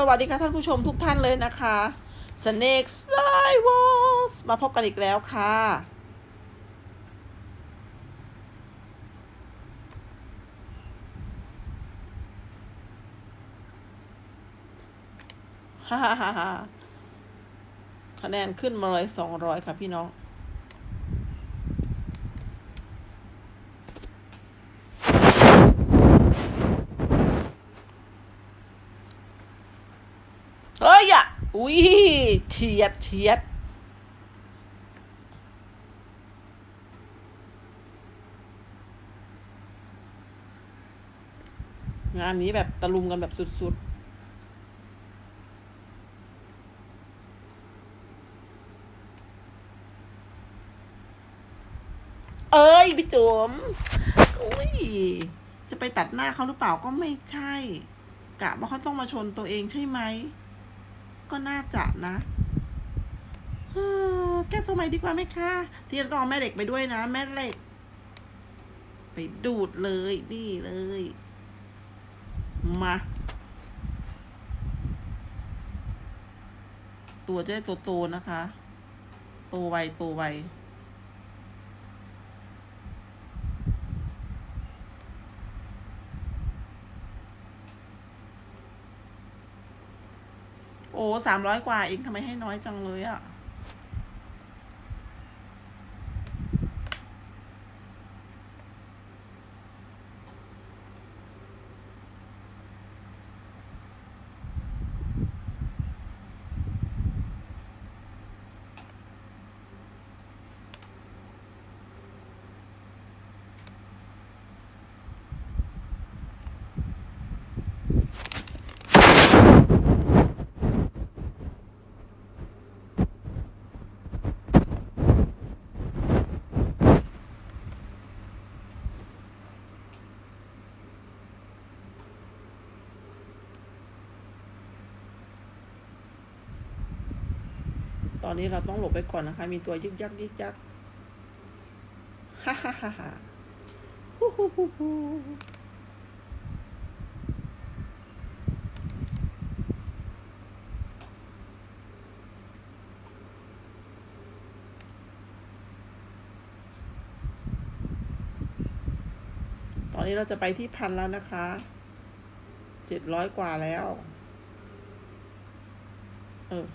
สวัสดีค่ะท่านผู้ชมทุกท่านเลยนะคะ Snake Slide Walls มาพบกันอีกแล้วค่ะ ฮ่าฮ่าฮ่าฮ่าคะแนนขึ้นมาเลยสองร้อยค่ะพี่น้อง เฮ้ย อุ้ยเฉียดเฉียดงานนี้แบบตะลุมกันแบบสุดๆเอ้ยพี่จุ๋มอุ้ย จะไปตัดหน้าเขาหรือเปล่าก็ไม่ใช่ กะว่าเขาต้องมาชนตัวเองใช่ไหม ก็น่าจะนะแก้ตัวใหม่ดีกว่าไหมคะที่จะต้องเอาแม่เหล็กไปด้วยนะ แม่เหล็ก ไปดูดเลยนี่เลย มา ตัวจะได้ตัวโตนะคะ โตไวโตไว โอ้สามร้อยกว่าเองทำไมให้น้อยจังเลยอะ่ะ อนนี้เราต้องหลบไปก่อนนะคะ มีตัวยึกยักยึกยักฮ่าฮ่าฮ่าฮ่าฮู้ฮู้ฮู้ฮู้ตอนนี้เราจะไปที่พันแล้วนะคะเจ็ดร้อยกว่าแล้ว เออ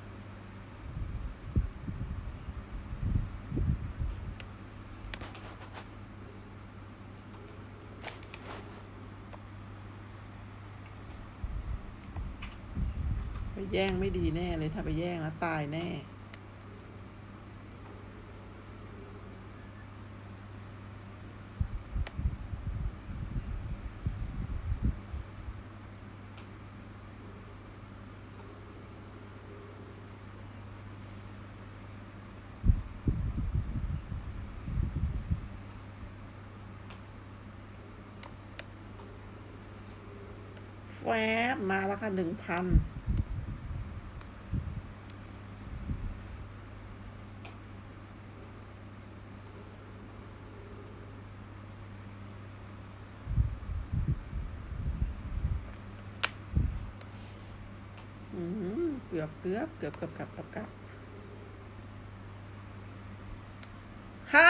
แย่งไม่ดีแน่เลยถ้าไปแย่งแล้วตายแน่แวบมาแล้วค่ะหนึ่งพัน อืม เกือบเกือบเกือบเกือบเกือบเกือบเกือบฮ่า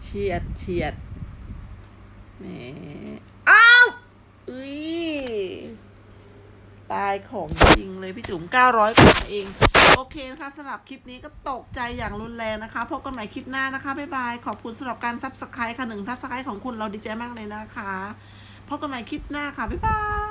เฉียดเฉียดแหมอ้าวอุ้ยตายของจริงเลยพี่จุ๋ม900กว่าเอง โอเคนะคะสำหรับคลิปนี้ก็ตกใจอย่างรุนแรงนะคะ พบกันใหม่คลิปหน้านะคะ บ๊ายบาย ขอบคุณสำหรับการซับสไครต์ค่ะหนึ่งซับสไครต์ของคุณเราดีใจมากเลยนะคะ พบกันใหม่คลิปหน้าค่ะ บ๊ายบาย